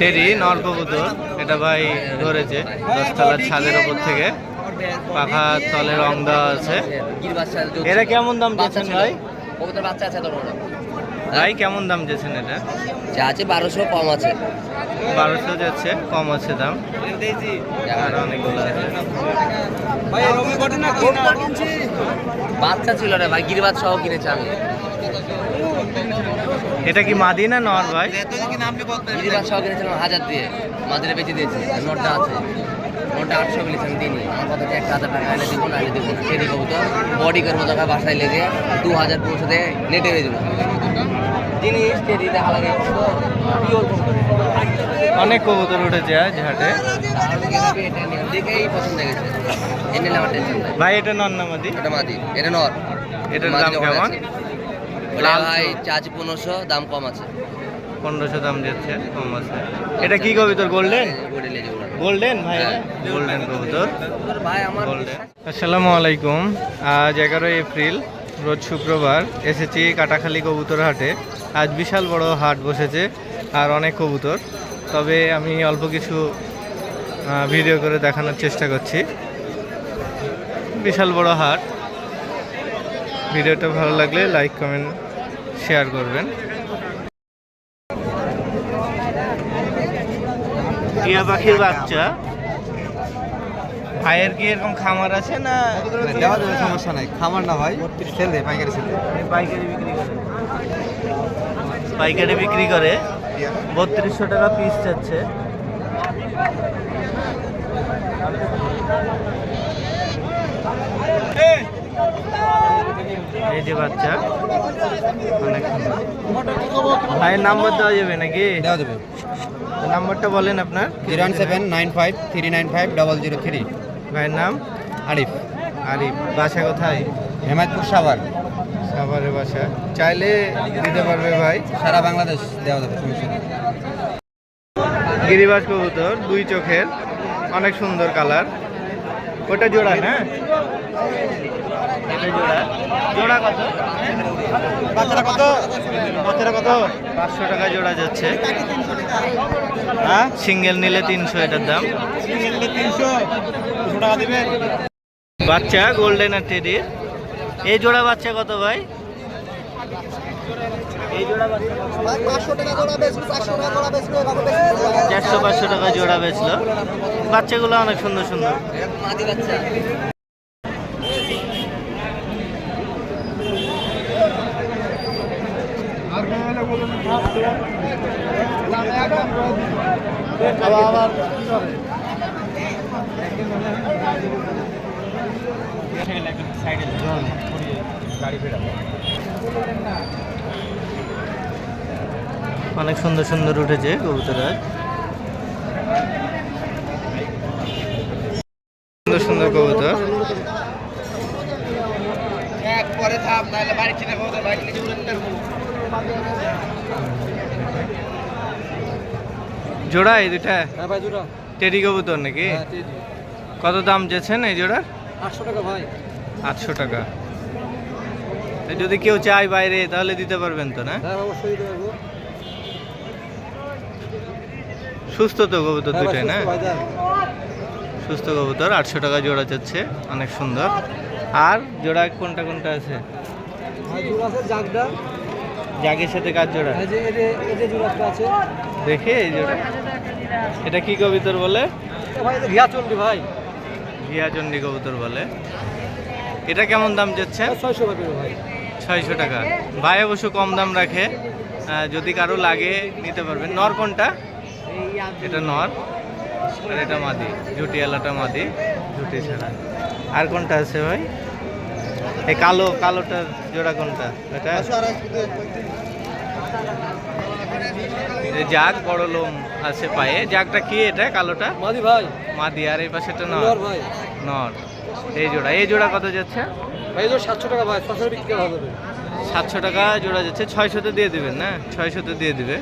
টেরি নর এটা ভাই ধরেছে দশতলার ছাদের ওপর থেকে। পাখা তলে রং দেওয়া আছে। এরা কেমন দাম দিচ্ছেন ভাই? কবুতর বাচ্চা আছে তোর। ভাই কেমন দাম দিয়েছেন এটা? যা আছে বারোশো কম আছে। বারোশো যাচ্ছে কম আছে দাম। অনেকগুলো আছে। বাচ্চা ছিল রে ভাই গির বাচ্চা সহ কিনেছে আমি। এটা কি মাদি না নর ভাই? গির বাচ্চা সহ কিনেছিলাম হাজার দিয়ে। মাঝে বেঁচে দিয়েছি নোটটা আছে। নোটটা আটশো বলেছি আমি আমার কথা হচ্ছে একটা হাজার টাকা এনে দেবো না এনে দেবো না। সেটি কবুতর বডি করব টাকা বাসায় লেগে দু হাজার পৌঁছে দিয়ে নেটে হয়ে যাব। জিনিস টেরি দেখা লাগে পিওর অনেক কবুতর উঠেছে আজ হাটে। দেখেই পছন্দ হয়ে গেছে। এনে আমার টেনশন ভাই এটা নর না মাদি? এটা মাদি। এটা নর। এটার দাম কেমন। লাল ভাই তো। চার্জ পনেরোশো দাম কম আছে। পনেরোশো দাম যাচ্ছে কম আছে। এটা কি কবুতর গোল্ডেন গোল্ডেন ভাই। গোল্ডেন কবুতর। কবুতর ভাই আমার গোল্ডেন আসসালামু আলাইকুম। আজ এগারোই এপ্রিল রোজ শুক্রবার এসেছি কাটাখালী কবুতর হাটে। আজ বিশাল বড় হাট বসেছে আর অনেক কবুতর। তবে আমি অল্প কিছু ভিডিও করে দেখানোর চেষ্টা করছি। বিশাল বড় হাট। ভিডিওটা ভালো লাগলে লাইক কমেন্ট শেয়ার করবেন। টিয়া পাখির বাচ্চা। ভাইয়ের কি এরকম খামার আছে না? দেওয়া যাবে সমস্যা নাই। খামার না ভাই সেল দে পাইকারি সেল পাইকারি বিক্রি করে। পাইকারি বিক্রি করে। বত্রিশশো টাকা পিস যাচ্ছে। এই যে বাচ্চা। অনেক ভাইয়ের নাম্বার দেওয়া যাবে নাকি? দেওয়া যাবে। নাম্বারটা বলেন আপনার। Zero one seven nine five three nine five double zero three. ভাইয়ের নাম? আরিফ। আরিফ বাসা কোথায়? হেমায়তপুর সাভার। সাভারের বাসা। চাইলে দিতে পারবে ভাই। সারা বাংলাদেশ দেওয়া যাবে গিরিবাস কবুতর দুই চোখের। অনেক সুন্দর কালার। ওটা জোড়া না? এটা জোড়া জোড়া কত? বাচ্চারা কত? বাচ্চারা কত? পাঁচশো টাকা জোড়া যাচ্ছে। হ্যাঁ? সিঙ্গেল নিলে তিনশো এটার দাম। তিনশো। টাকা দিবেন। বাচ্চা গোল্ডেন আর টেডির এই জোড়া বাচ্চা কত ভাই? এই জোড়া বাচ্চা কত? চারশো পাঁচশো টাকা জোড়া বেচলো। বাচ্চাগুলো অনেক সুন্দর সুন্দর। অনেক সুন্দর সুন্দর উঠেছে কবুতর আজ সুন্দর সুন্দর কবুতর পরে থাম নাহলে বাড়ি চিনে খাব বাড়ি নিচে উড়ে নিতে জোড়া এই দুটা? হ্যাঁ ভাই দুটো টেডি কবুতর নাকি? হ্যাঁ কত দাম চেয়েছেন এই জোড়ার? আটশো টাকা ভাই। আটশো টাকা। যদি কেউ চায় বাইরে তাহলে দিতে পারবেন তো না? হ্যাঁ অবশ্যই দিতে পারব। সুস্থ তো কবুতর হ্যাঁ দুটাই না? সুস্থ কবুতর আটশো টাকা জোড়া যাচ্ছে অনেক সুন্দর। আর জোড়া কোনটা কোনটা আছে? ভাই জোড়া আছে জাগদা। জাগের সাথে কাজ জোড়া? আছে। দেখে এই জোড়া। এটা কি কবিতর বলে? ভাই এটা ঘিয়া চন্ডি ভাই। ভিয়াচন্ডী কবুতর বলে। এটা কেমন দাম যাচ্ছে? ছয়শো টাকা ভাই। ছয়শো টাকা। ভাই অবশ্য কম দাম রাখে। যদি কারও লাগে নিতে পারবেন। নর কোনটা? এটা নর। আর এটা মাদি। জুটিয়ালাটা মাদি। জুটি ছাড়া। আর কোনটা আছে ভাই? এই কালো কালোটার জোড়া কোনটা? এটা? জাগ বড় লোম আছে পায়ে। জাগটা কি এটা কালোটা? মাদি ভাই। মাদি আর এই পাশেটা নর। নর ভাই। নর। এই জোড়া। এই জোড়া কত যাচ্ছে? ভাই এই সাতশো টাকা ভাই ছশো বিক্রি করা যাবে সাতশো টাকা জোড়া যাচ্ছে। ছয়শোতে দিয়ে দিবেন না? ছয়শোতে দিয়ে দিবে।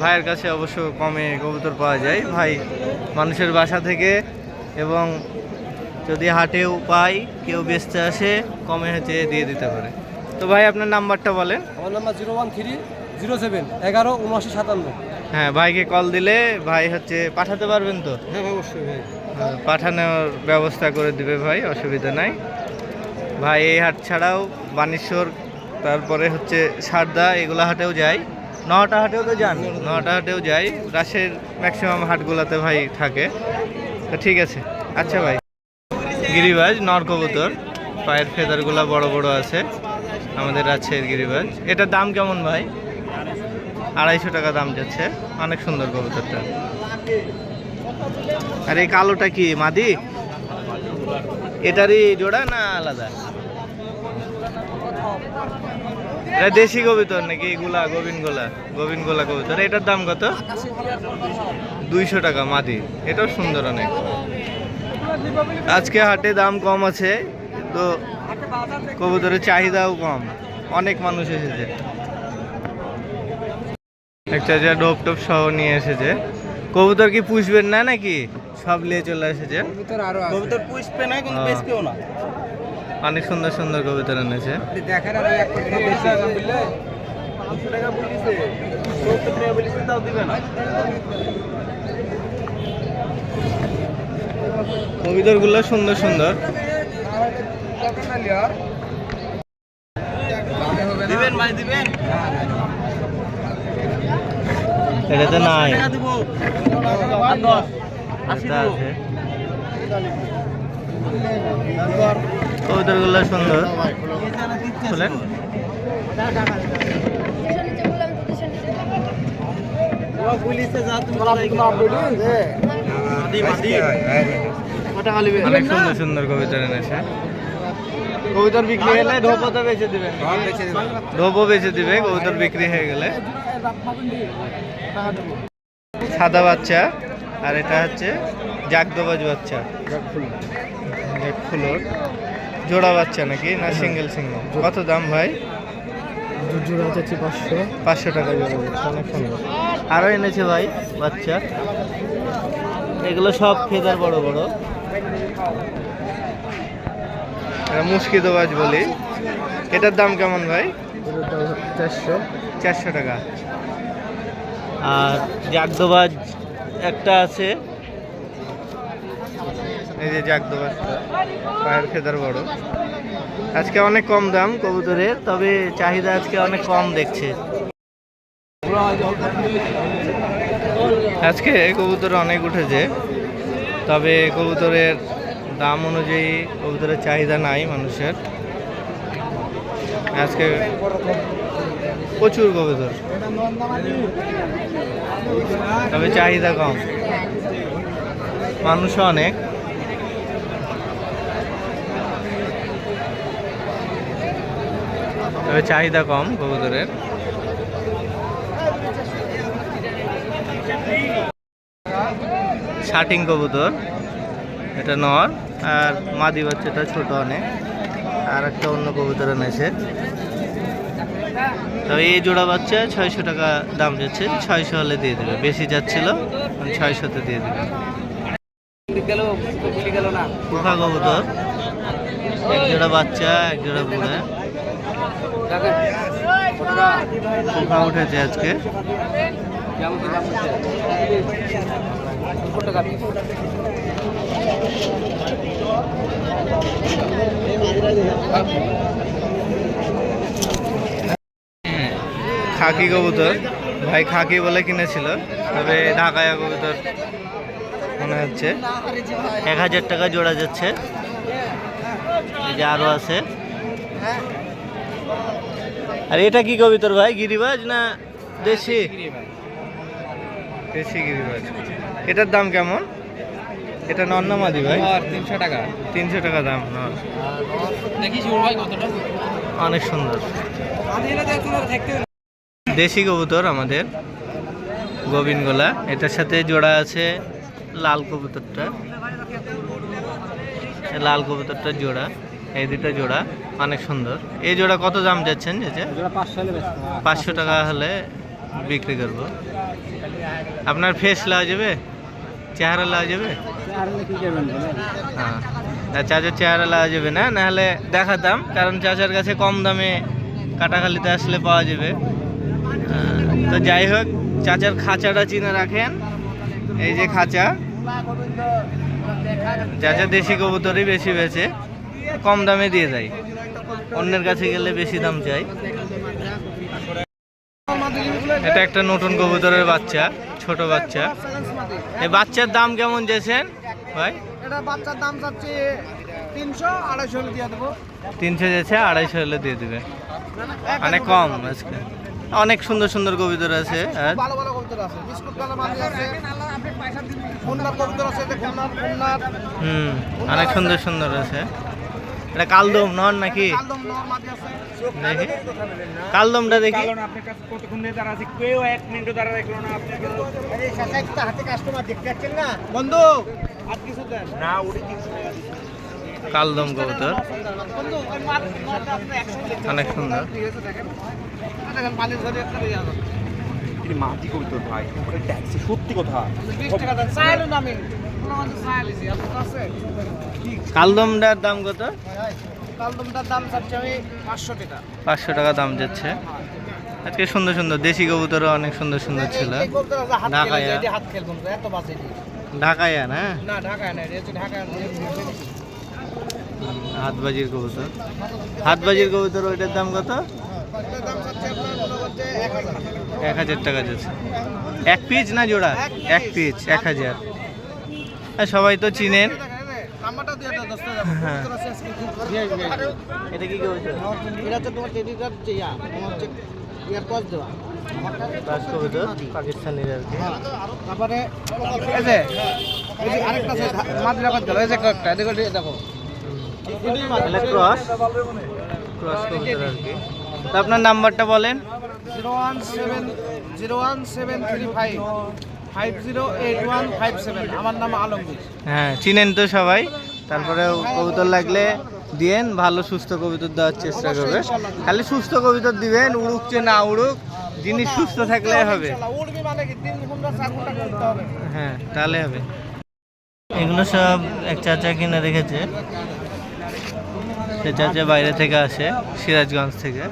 ভাইয়ের কাছে অবশ্য কমে কবুতর পাওয়া যায়। ভাই মানুষের বাসা থেকে এবং যদি হাটেও পাই কেউ বেচতে আসে কমে হচ্ছে দিয়ে দিতে পারে। তো ভাই আপনার নাম্বারটা বলেন। আমার number zero one three zero seven এগারো উনআশি সাতান্ন। হ্যাঁ ভাইকে কল দিলে ভাই হচ্ছে পাঠাতে পারবেন তো? হ্যাঁ অবশ্যই ভাই। হ্যাঁ, পাঠানোর ব্যবস্থা করে দিবে ভাই অসুবিধা নাই। ভাই এই হাট ছাড়াও বানেশ্বর তারপরে হচ্ছে সারদা এগুলা হাটেও যাই। নটা হাটেও তো যান নটা হাটেও যাই। রাশের ম্যাক্সিমাম হাটগুলোতে ভাই থাকে। তো ঠিক আছে। আচ্ছা ভাই। গিরিবাজ নর কবুতর পায়ের ফেদারগুলো বড় বড় আছে। আমাদের রাজশাহীর গিরিবাজ। এটার দাম কেমন ভাই? আড়াইশো টাকা দাম যাচ্ছে। অনেক সুন্দর কবুতরটা। আর এই কালোটা কি, মাদি? এটারই জোড়া না আলাদা? এটা দেশি কবিতর নাকি এগুলা গোবিন গোলা গোবিন গোলা কবিতর। এটার দাম কত? দুইশো টাকা, মাদি। এটাও সুন্দর অনেক। আজকে হাটে দাম কম আছে তো কবুতরের চাহিদাও কম। অনেক মানুষ এসেছে। একটা যা ডোপ টোপ সহ নিয়ে এসেছে। কবুতর কি পুষবেন না নাকি? সব নিয়ে চলে এসেছে। কবুতর আরও আছে। পুষবে না কিন্তু হ্যাঁ। বেচবেও না। অনেক সুন্দর সুন্দর কবুতর এনেছে। দেখেন আর এক টাকা বেশি বুঝলে দুশো টাকা বলিছে। সত্তর টাকা বলিছে তাও দিবে না। কবিতরগুলো সুন্দর সুন্দর। এটাতে নাই। এটা দিব। আছে কবুতরগুলো সুন্দর। খুলেন। পুলিশে যা তুমি অনেক সুন্দর সুন্দর কবিতর এনেছে। কবুতর বিক্রি হলে তো বেচে বেচে দিবে। কবুতর বিক্রি হয়ে গেলে। সাদা বাচ্চা আর এটা হচ্ছে জাগদবাজ বাচ্চা। ফুলোর জোড়া বাচ্চা নাকি না সিঙ্গেল সিঙ্গেল? কত দাম ভাই? জোড়া যাচ্ছে পাঁচশো। পাঁচশো টাকা জোড়া। অনেক সুন্দর। আরও এনেছে ভাই বাচ্চা। এগুলো সব ফেদার বড় বড়। এটা মুশকিদোবাজ বলি। এটার দাম কেমন ভাই? চারশো। চারশো টাকা। আর জাগদোবাজ একটা আছে। এই যে জাগদোবাজ পায়ের ফেদার বড়। আজকে অনেক কম দাম কবুতরের তবে চাহিদা আজকে অনেক কম দেখছে। আজকে কবুতর অনেক উঠেছে, তবে কবুতরের দাম অনুযায়ী কবুতরের চাহিদা নাই মানুষের। আজকে প্রচুর কবুতর। তবে চাহিদা কম। মানুষও অনেক। তবে চাহিদা কম কবুতরের। শাটিং কবুতর। এটা নর, আর মাদি বাচ্চাটা ছোট অনেক, আর একটা অন্য কবুতর এনেছে তবে এই জোড়া বাচ্চা ছয়শো টাকা দাম যাচ্ছে, ছয়শো হলে দিয়ে দেবে। বেশি যাচ্ছিল ছয়শোতে দিয়ে দেবে কুফা কবুতর। এক জোড়া বাচ্চা, এক জোড়া বুড়া। কুফা উঠেছে আজকে। খাকি কবুতর। ভাই খাকি বলে কিনেছিল, তবে ঢাকায় কবুতর মনে হচ্ছে। এক হাজার টাকা জোড়া যাচ্ছে। আরও আছে। আর এটা কি কবিতর ভাই, গিরিবাজ না দেশি? দেশি গিরিবাজ। এটার দাম কেমন? এটা নন্নমাদি ভাই। তিনশো টাকা। তিনশো টাকা দাম নর ভাই কতটা? অনেক সুন্দর। দেশি কবুতর আমাদের গোবিনগোলা। এটার সাথে জোড়া আছে লাল কবুতরটা। লাল কবুতরটা জোড়া এই দুটো জোড়া অনেক সুন্দর। এই জোড়া কত দাম যাচ্ছেন যে পাঁচশো টাকা হলে বিক্রি করব। আপনার ফেস লাওয়া যাবে? চেহারা লাওয়া যাবে? হ্যাঁ। চাচার চেহারা লাগা যাবে না নাহলে দেখাতাম কারণ চাচার কাছে কম দামে কাটাখালিতে আসলে পাওয়া যাবে। আহ, তো যাই হোক চাচার খাঁচাটা চিনে রাখেন। এই যে খাঁচা। চাচা দেশি কবুতরই বেশি বেচে কম দামে দিয়ে যায় অন্যের কাছে গেলে বেশি দাম চাই এটা একটা নতুন কবুতরের বাচ্চা ছোট বাচ্চা। এই বাচ্চার দাম কেমন চেয়েছেন ভাই? এটা বাচ্চার দাম চাচ্ছি তিনশো আড়াইশো হলে দিয়ে দেবো। তিনশো যেছে আড়াইশো হলে দিয়ে দিবে। অনেক কম আজকে। অনেক সুন্দর সুন্দর কবিতর আছে আর ভালো ভালো কবুতর আছে। বিস্কুট কালো মাঝি আছে। খুলনার কবুতর আছে খুলনার খুলনার। হুম অনেক সুন্দর সুন্দর আছে। এটা কালদম নন নাকি? কালদম নর মাঝি আছে। দেখি কালদমটা দেখি। কালদম কবুতর। অনেক সুন্দর। তিনি মাটি কবিতর ভাই সত্যি কথা। কালদমটার দাম কত? কালদমটার দাম চাচ্ছি আমি পাঁচশো টাকা। পাঁচশো টাকা দাম যাচ্ছে। আজকে সুন্দর সুন্দর দেশি কবুতরও অনেক সুন্দর সুন্দর ছিল। ঢাকায়া। ঢাকায় না? না ঢাকায় না হাতবাজির কবুতর। হাতবাজির কবুতর ওইটার দাম কত? এক হাজার। টাকা যাচ্ছে। এক পিস না জোড়া? এক পিস এক হাজার। সবাই তো চিনেন। নাম্বারটা দিয়ে দাও, দশটা যাব। হ্যাঁ। এটা কি এটা হচ্ছে তোমার টেডিটার যে ইয়া, তোমার হচ্ছে ইয়ার কস দেওয়া। রাজ আর কি। তারপরে এই যে এই যে আরেকটা আছে মাদ্রা গেল এই যে কয়েকটা এদিকে দেখো ক্রস ক্রস কবুতর আর কি। তো আপনার নাম্বারটা বলেন। Zero one seven zero one seven three five. আমার নাম আলমগীর। হ্যাঁ চিনেন তো সবাই। তারপরে কবুতর লাগলে দিয়েন ভালো সুস্থ কবুতর দেওয়ার চেষ্টা করবে। খালি সুস্থ কবুতর দিবেন উড়ুকছে না উড়ুক জিনিস সুস্থ থাকলে মানে হবে। হ্যাঁ তাহলে হবে। এগুলো সব এক চাচা কিনে রেখেছে। সে চাচা বাইরে থেকে আসে সিরাজগঞ্জ থেকে।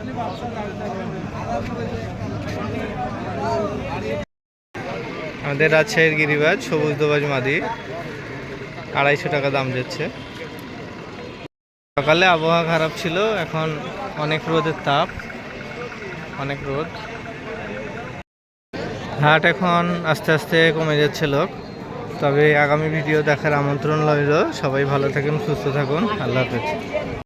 আমাদের রাজশাহীর গিরিবাজ সবুজ দোবাজ মাদি। আড়াইশো টাকা দাম যাচ্ছে। সকালে আবহাওয়া খারাপ ছিল, এখন অনেক রোদের তাপ, অনেক রোদ। হাট এখন আস্তে আস্তে কমে যাচ্ছে লোক। তবে আগামী ভিডিও দেখার আমন্ত্রণ রইল। সবাই ভালো থাকুন, সুস্থ থাকুন। আল্লাহ হাফেজ।